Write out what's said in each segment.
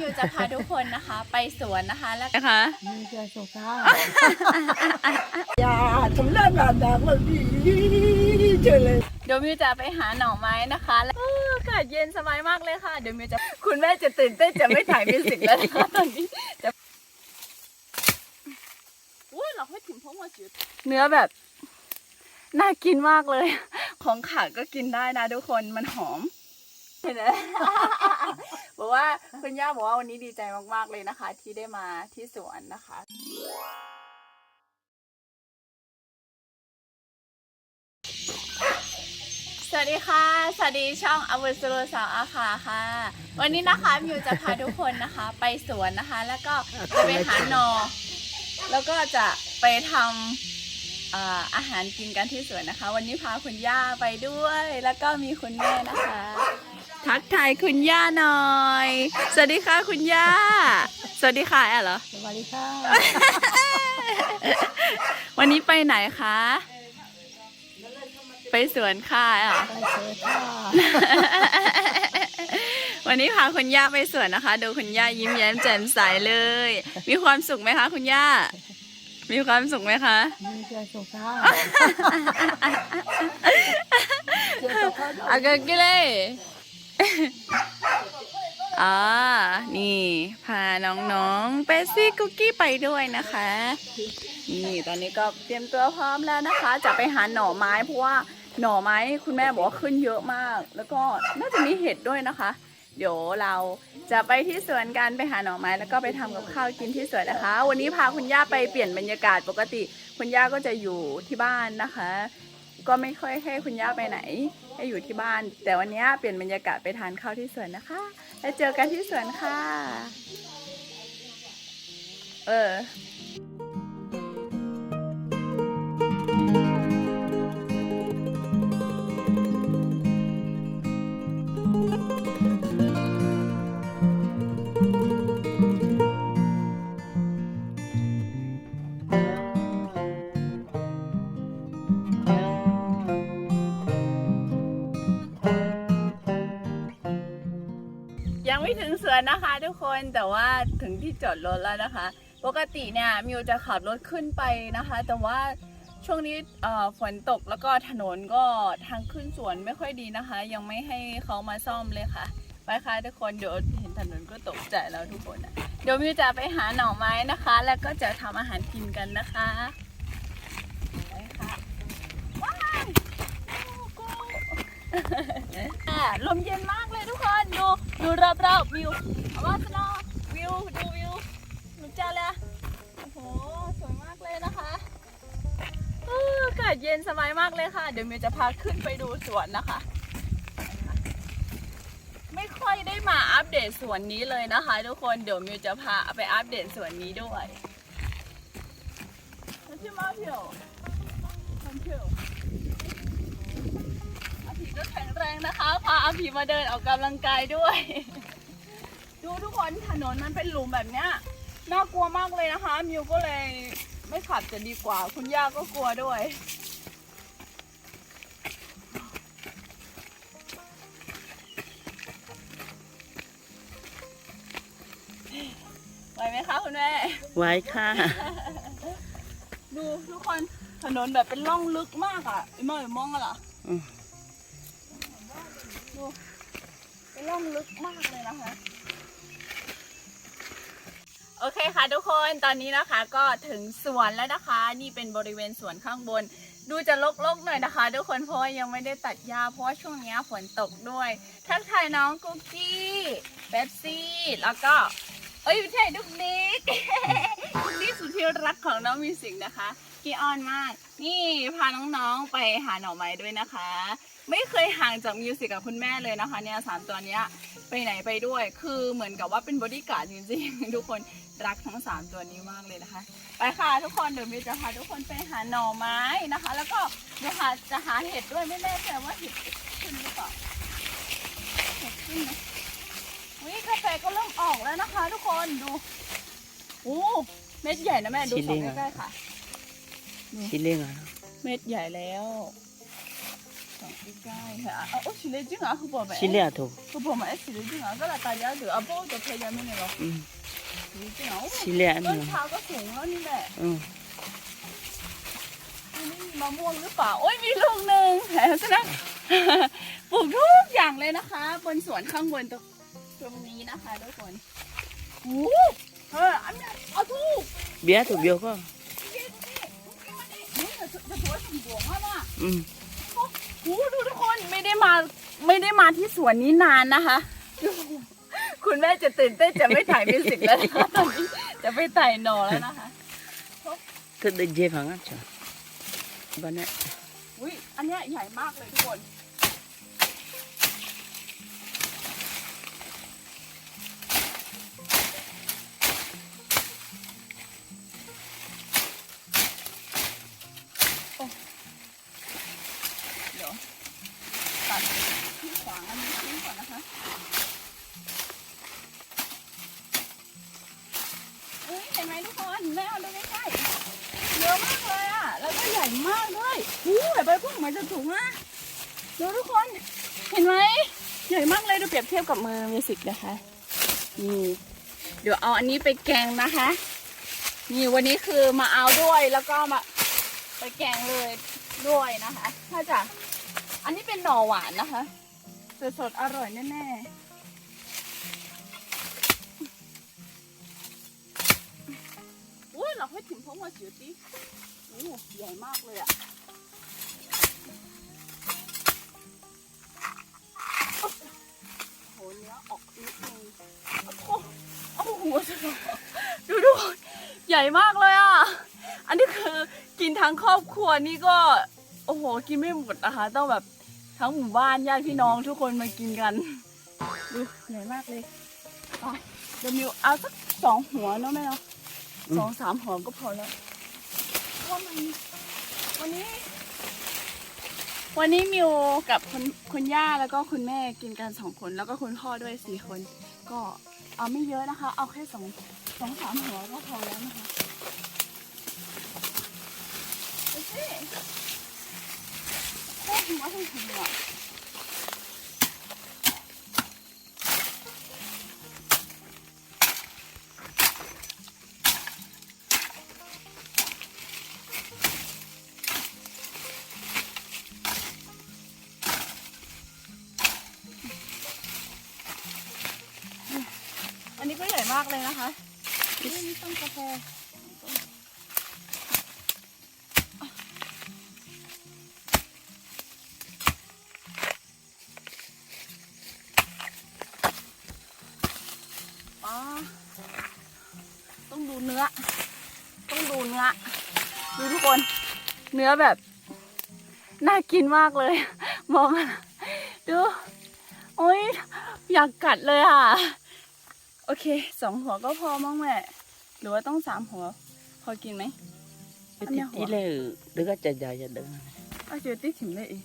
มิวจะพาทุกคนนะคะ ไปสวนนะคะแล้วนะคะ มีใจสุขาอย่าทำเล่นแบบนั้นเลยดีเจอเลยเดี๋ยวมิวจะไปหาหน่อไม้นะคะแล้วเอออากาศเย็นสบายมากเลยค่ะ เดี๋ยวมิวจะคุณแม่จะตื่นเต้นจะไม่ถ่ายมิวสิกแล้วนะคะตอนนี้จะอุ้ยเราให้ถิ่มพงมาจืดเนื้อแบบ น่ากินมากเลย ของขาดก็กินได้นะทุกคนมันหอมเห็ นไหมบอกว่าคุณย่าบอกว่าวันนี้ดีใจมากๆเลยนะคะ ที่ได้มาที่สวนนะคะสวัสดีค่ะ สวัสดีช่องอวุสุรุสาวอาคาค่ะ วันนี้นะคะมิวจะพาทุกคนนะคะ ไปสวนนะคะ แล้วก็จะไปหาหนอ แล้วก็จะไปทำอ่าอาหารกินกันที่สวนนะคะ วันนี้พาคุณย่าไปด้วย แล้วก็มีคุณแม่นะคะ ทักทายคุณย่าหน่อย สวัสดีค่ะคุณย่า สวัสดีค่ะแอลเหรอ สวัสดีค่ะ วันนี้ไปไหนคะ ไปสวนค่ะแอลไปเจอค่ะวันนี้พาคุณย่าไปสวนนะคะ ดูคุณย่ายิ้มแย้มแจ่มใสเลย มีความสุขไหมคะ คุณย่า มีความสุขไหมคะ มีใจสุขาเจอสุขาอากากิเล อ่านี่ พาน้องๆเปซี่คุกกี้ไปด้วยนะคะ นี่ตอนนี้ก็เตรียมตัวพร้อมแล้วนะคะ จะไปหาหน่อไม้เพราะว่าหน่อไม้คุณแม่บอกว่าขึ้นเยอะมาก แล้วก็น่าจะมีเห็ดด้วยนะคะ เดี๋ยวเราจะไปที่สวนกันไปหาหน่อไม้แล้วก็ไปทำกับข้าวกินที่สวนนะคะ วันนี้พาคุณย่าไปเปลี่ยนบรรยากาศปกติ คุณย่าก็จะอยู่ที่บ้านนะคะ ก็ไม่ค่อยให้คุณย่าไปไหน ให้อยู่ที่บ้าน แต่วันนี้เปลี่ยนบรรยากาศไปทานข้าวที่สวนนะคะ แล้วเจอกันที่สวนค่ะ เออ ไม่ถึงสวนนะคะทุกคนแต่ว่าถึงที่จอดรถแล้วนะคะ ปกติเนี่ยมิวจะขับรถขึ้นไปนะคะ แต่ว่าช่วงนี้เอ่อฝนตกแล้วก็ถนนก็ทางขึ้นสวนไม่ค่อยดีนะคะ ยังไม่ให้เขามาซ่อมเลยค่ะไปค่ะทุกคนเดี๋ยวเห็นถนนก็ตกใจแล้วทุกคนเดี๋ยวมิวจะไปหาหน่อไม้นะคะ แล้วก็จะทำอาหารกินกันนะคะไปค่ะว้าวโอ้โห อ่า ลมเย็นมากเลยทุกคน ดู ดูรอบรอบๆวิวเอาว่าสนอวิว ดูวิวหนุจ้าเลยโอ้โห สวยมากเลยนะคะอากาศเย็นสบายมากเลยค่ะ เดี๋ยวมิวจะพาขึ้นไปดูสวนนะคะ ไม่ค่อยได้มาอัปเดตสวนนี้เลยนะคะ ทุกคน เดี๋ยวมิวจะพาไปอัปเดตสวนนี้ด้วยมาเที่มาเที่ยว ก็แข็งแรงนะคะ พาอาผีมาเดินออกกำลังกายด้วย ดูทุกคนถนนมันเป็นหลุมแบบเนี้ยน่ากลัวมากเลยนะคะ มิวก็เลยไม่ขับจะดีกว่า คุณย่าก็กลัวด้วย ไหวไหมคะคุณแม่ ไว้ค่ะ ดูทุกคนถนนแบบเป็นร่องลึกมากอะไอ้มองไอ้มองอะเหรออม เป็นร่องลึกมากเลยนะคะ โอเคค่ะทุกคนตอนนี้นะคะก็ถึงสวนแล้วนะคะ นี่เป็นบริเวณสวนข้างบน ดูจะลกๆหน่อยนะคะ ทุกคนเพราะว่ายังไม่ได้ตัดหญ้าเพราะว่าช่วงนี้ฝนตกด้วยทักทายน้องกุ๊กกี้เป๊ปซี่แล้วก็เอ้ยไม่ใช่ดุกดิกดุกดิกสุดที่รักของน้องมิวสิกนะคะพี่ออนมาก นี่พาน้องๆไปหาหน่อไม้ด้วยนะคะ ไม่เคยห่างจากมิวสิกกับคุณแม่เลยนะคะ เนี่ยสามตัวเนี้ยไปไหนไปด้วย คือเหมือนกับว่าเป็นบอดี้การ์ดจริงๆ ทุกคนรักทั้งสามตัวนี้มากเลยนะคะ ไปค่ะทุกคนเดี๋ยวมิวจะพาทุกคนไปหาหน่อไม้นะคะ แล้วก็เดี๋ยวหาจะหาเห็ดด้วยไม่แน่ใจว่าเห็ดขึ้นหรือเปล่าเห็ดขึ้นไหมวิกาแฟก็เริ่มออกแล้วนะคะ ทุกคนดูโอ้เม็ดใหญ่นะแม่ดูสองเล็กอะใกล้ๆค่ะ ชิ้นเล็กอะเม็ดใหญ่แล้วสใกล้ๆค่ะอะโอ้ชิเลจิงอะคือบอกแบบชิเลียถูกคือบอกมาชิเลจิงอะก็ละตายแล้วเดี๋ยวอะโบจะพยายามไม่เนี่ยหรออืมชิเลจิงอะโอ้ชิเลียต้เนี่นยเท้าก็สูงแล้วนี่แหละอืมอันนี้มีมะม่วงหรือเปล่า โอ้ยมีลูกหนึ่งแหมซะนะปลูกทุกอย่างเลยนะคะ บนสวนข้างบนตรงตรงนี้นะคะทุกคนโอ้เอออันนี้เอาทุกเบียร์ถูกเบียร์ก็นี่จะจะถื อว่าสมบูรณ์มากอะอืมโอ้โหดูทุกคนไม่ได้มาไม่ได้มาที่สวนนี้นานนะคะดูคุณแม่จะตื่นเต้นจะไม่ถ่ายมิวสิกแล้วนะคะตอนนี้จะไปไต่หนอแล้วนะคะถ้าได้เจฟังอะจ้ะบ้านเนี้ยอุ้ยอันเนี้ยใหญ่มากเลยทุกคน ใบพุ่งมาจะถุงอะดูทุกคนเห็นไหมใหญ่มากเลยดูเปรียบเทียบกับมือมิวสิกนะคะนี่เดี๋ยวเอาอันนี้ไปแกงนะคะนี่วันนี้คือมาเอาด้วยแล้วก็มาไปแกงเลยด้วยนะคะถ้าจะอันนี้เป็นหน่อหวานนะคะสดสดๆอร่อยแน่ๆอุ้ยเราให้ถึงพวกมาจิ๋วดิโอ้ใหญ่มากเลยอะ เนื้อออกนิดนึงโอ้โหโอ้โหดูดูใหญ่มากเลยอะ อันนี้คือกินทั้งครอบครัวนี่ก็ โอ้โห กินไม่หมดนะคะ ต้องแบบทั้งหมู่บ้านญาติพี่น้องทุกคนมากินกัน ดูใหญ่มากเลยเดี๋ยวมิวเอาสักสองหัวเนาะแม่เนาะสองสามหัวก็พอแล้วเพราะมันวันนี้ วันนี้มิวกับคุณคุณย่าแล้วก็คุณแม่กินกันสองคน แล้วก็คุณพ่อด้วยสี่คน ก็เอาไม่เยอะนะคะ เอาแค่สองสองสามหัวก็พอแล้วนะคะโคตรหัวทั้งอะากเลยนะคะนี่มีต้นกาแฟต้องดูเนื้อ ต้องดูเนื้อ ดูทุกคน เนื้อแบบ น่ากินมากเลย มองดู โอ้ยอยากกัดเลยอะ โอเคสองหัวก็พอมั้งแม่หรือว่าต้องสามหัว พอกินไหมไปติดที่เลยหรือก็จะใหญ่จะเดิน อาเจอที่ถิ่มเลยอีก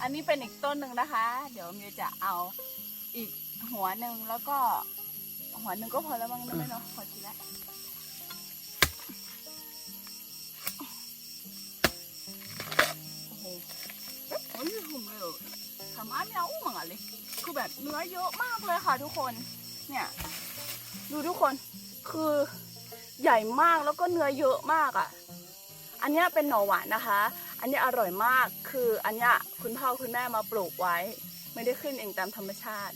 อันนี้เป็นอีกต้นหนึ่งนะคะ เดี๋ยวมิวจะเอาอีกหัวหนึ่งแล้วก็ หัวหนึ่งก็พอแล้วมั้งนะแม่เนาะพอทีละโอ้โหโอ้ยหุ่มเลยทำอ้าไม่เอาอุ้มอะเลย คือแบบเนื้อเยอะมากเลยค่ะทุกคน เนี่ย ดูทุกคน คือใหญ่มากแล้วก็เนื้อเยอะมากอะ่ะ อันนี้เป็นหน่อหวานนะคะ อันนี้อร่อยมาก คืออันนี้คุณพ่อคุณแม่มาปลูกไว้ ไม่ได้ขึ้นเองตามธรรมชาติ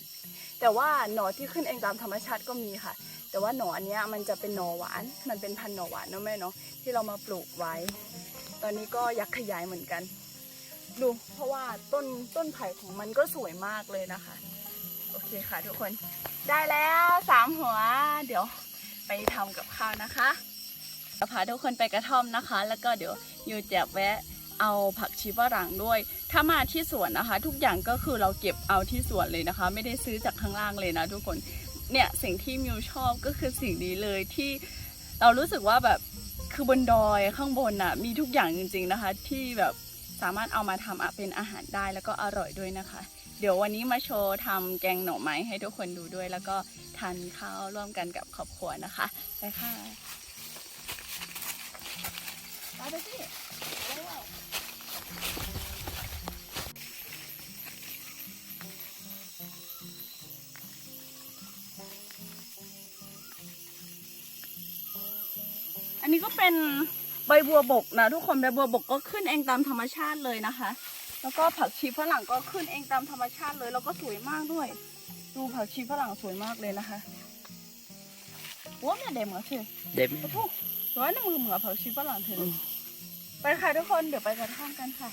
แต่ว่าหน่อที่ขึ้นเองตามธรรมชาติก็มีค่ะ แต่ว่าหน่ออันเนี้ยมันจะเป็นหน่อหวาน มันเป็นพันหน่อหวานเนาะแม่เนาะที่เรามาปลูกไว้ ตอนนี้ก็อยากขยายเหมือนกัน ดูเพราะว่าต้นต้นไผ่ของมันก็สวยมากเลยนะคะ โอเคค่ะทุกคนได้แล้วสามหัว เดี๋ยวไปทำกับข้าวนะคะจะพาทุกคนไปกระท่อมนะคะ แล้วก็เดี๋ยวยูจะแวะเอาผักชีฝรั่งด้วย ถ้ามาที่สวนนะคะ ทุกอย่างก็คือเราเก็บเอาที่สวนเลยนะคะ ไม่ได้ซื้อจากข้างล่างเลยนะทุกคนเนี่ยสิ่งที่มิวชอบก็คือสิ่งนี้เลยที่เรารู้สึกว่าแบบคือบนดอยข้างบนน่ะมีทุกอย่างจริง ๆนะคะ ที่แบบ สามารถเอามาทำเป็นอาหารได้แล้วก็อร่อยด้วยนะคะ เดี๋ยววันนี้มาโชว์ทำแกงหน่อไม้ให้ทุกคนดูด้วย แล้วก็ทานข้าวร่วมกันกับครอบครัวนะคะไปค่ะไปเอาไปสิอันนี้ก็เป็น ใบบัวบกนะทุกคนใบบัวบกก็ขึ้นเองตามธรรมชาติเลยนะคะ แล้วก็ผักชีฝรั่งก็ขึ้นเองตามธรรมชาติเลย แล้วก็สวยมากด้วย ดูผักชีฝรั่งสวยมากเลยนะคะว้าวเนี่ยเด็มเหรอเธอ Dem. โอ้โหร้อยในมือเหมือนผักชีฝรั่งเธออืมไปค่ะทุกคนเดี๋ยวไปกระท่อมกันค่ะ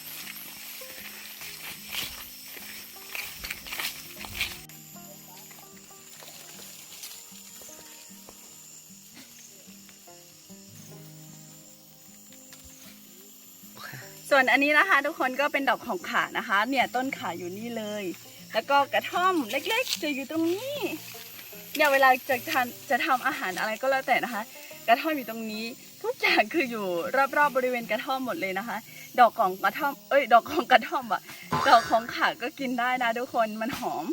ส่วนอันนี้นะคะ ทุกคนก็เป็นดอกของขานะคะ เนี่ยต้นขาอยู่นี่เลย แล้วก็กระท่อมเล็กๆ จะอยู่ตรงนี้เนี่ยเวลาจะทานจะทำอาหารอะไรก็แล้วแต่นะคะ กระท่อมอยู่ตรงนี้ ทุกอย่างคืออยู่รอบๆบริเวณกระท่อมหมดเลยนะคะ ดอกของกระท่อมเอ้ย ดอกของกระท่อมอะดอกของขาก็กินได้นะทุกคนมันหอม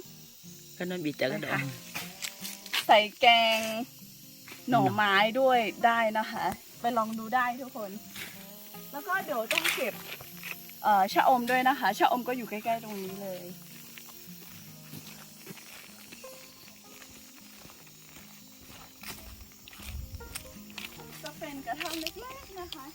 Kan nak bita kan dah. ใส่แกงหน่อไม้ด้วยได้นะคะ ไปลองดูได้ทุกคน แล้วก็เดี๋ยวต้องเก็บเอ่อชะอมด้วยนะคะ ชะอมก็อยู่ใกล้ๆตรงนี้เลย จะเป็นกระท่อมเล็กๆนะคะ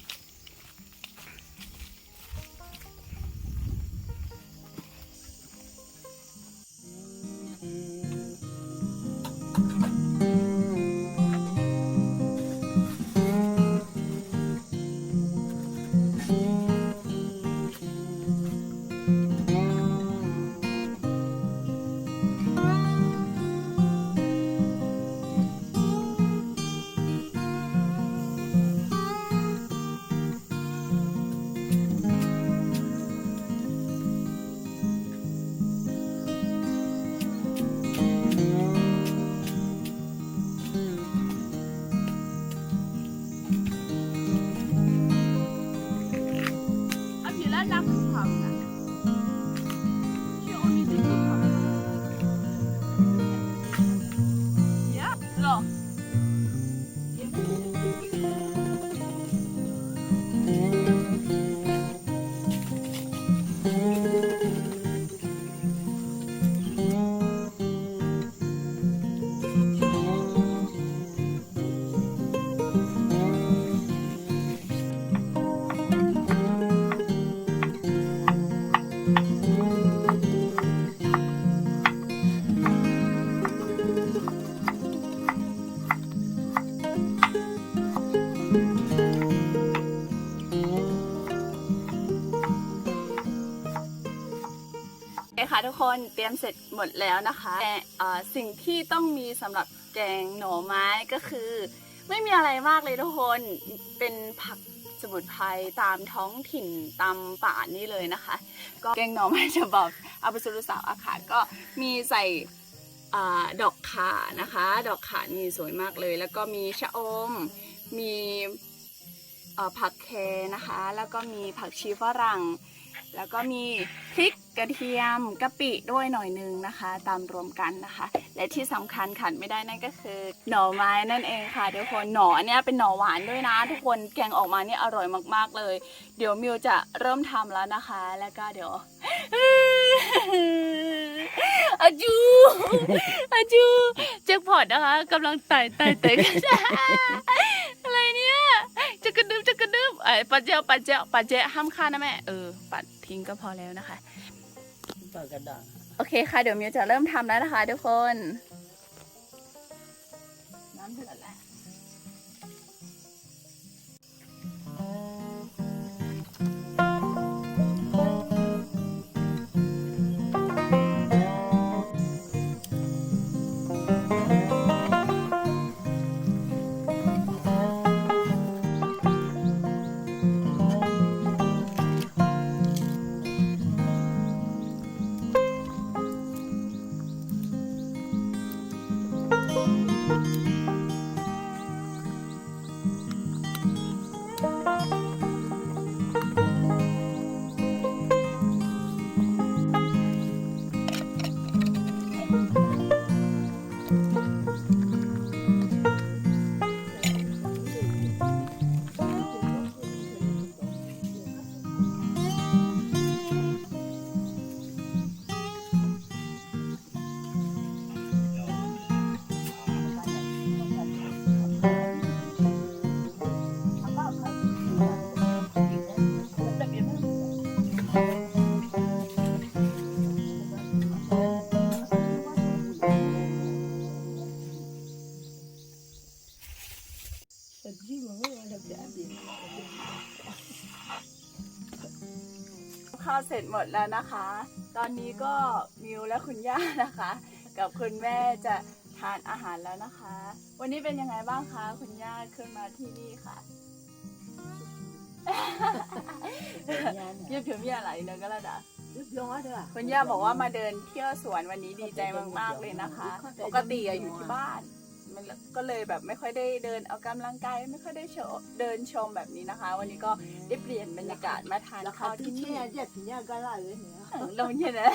ทุกคนเตรียมเสร็จหมดแล้วนะคะแต่สิ่งที่ต้องมีสำหรับแกงหน่อไม้ก็คือ ไม่มีอะไรมากเลยทุกคนเป็นผักสมุนไพรตามท้องถิ่นตามป่านี่เลยนะคะ ก็แกงหน่อไม้ฉบับอาบุสุรุสาวอาขาก็มีใส่อดอกข่านะคะ ดอกข่านี่สวยมากเลย แล้วก็มีชะอม มีผักแคนะคะ แล้วก็มีผักชีฝรั่ง แล้วก็มีพริกกระเทียมกะปิด้วยหน่อยนึงนะคะ ตามรวมกันนะคะ และที่สำคัญขาดไม่ได้นั่นก็คือ หน่อไม้นั่นเองค่ะทุกคนหน่อเนี้ยเป็นหน่อหวานด้วยนะ ทุกคนแกงออกมาเนี่ยอร่อยมากๆเลย เดี๋ยวมิวจะเริ่มทำแล้วนะคะ แล้วก็เดี๋ยวอาจูอาจูแจ็คพอตนะคะกำลังไต่ไต่ไต่อะไรเนี่ยจะกระดึบจะกระดึบไอ้ปัจเจาปัจเจาปัจเจาห้ามฆ่านะแม่เออปัด ทิ้งก็พอแล้วนะคะ Apa kadang. โอเคค่ะ เดี๋ยวมิวจะเริ่มทำแล้วนะคะทุกคน น้ำเดือดแล้ว Bye. ข้าวเสร็จหมดแล้วนะคะ ตอนนี้ก็มิวและคุณย่านะคะ กับคุณแม่จะทานอาหารแล้วนะคะ วันนี้เป็นยังไงบ้างคะคุณย่าขึ้นมาที่นี่ค่ะเยี่ยมเพียมีอะไรเนอก็แล้วดะเรียบร้อยเด้อคุณย่าบอกว่ามาเดินเที่ยวสวนวันนี้ดีใจมากๆเลยนะคะ ปกติอะอยู่ที่บ้าน ก็เลยแบบไม่ค่อยได้เดินเอากำลังกายไม่ค่อยได้โชว์เดินชมแบบนี้นะคะ วันนี้ก็ได้เปลี่ยนบรรยากาศมาทานราคาข้าวที่ที่เนี่นี่ยเจ็ดสิบเนี่ยก็ไล่เลยเนี่ยลงเย็นนะ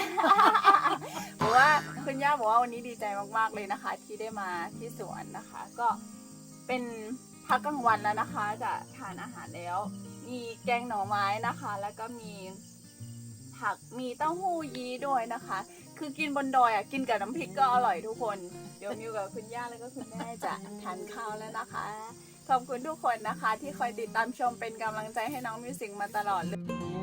บอกว่าคุณย่าบอกว่าวันนี้ดีใจมากๆเลยนะคะ ที่ได้มาที่สวนนะคะ ก็เป็นพักกลางวันแล้วนะคะ จะทานอาหารแล้ว มีแกงหน่อไม้นะคะ แล้วก็มีผักมีเต้าหู้ยี้ด้วยนะคะ คือกินบนดอยอะกินกับน้ำพริกก็อร่อยทุกคน เดี๋ยวมิวกับคุณย่าแล้วก็คุณแม่จะทานข้าวแล้วนะคะ ขอบคุณทุกคนนะคะ ที่คอยติดตามชมเป็นกำลังใจให้น้องมิวสิกมาตลอดเลย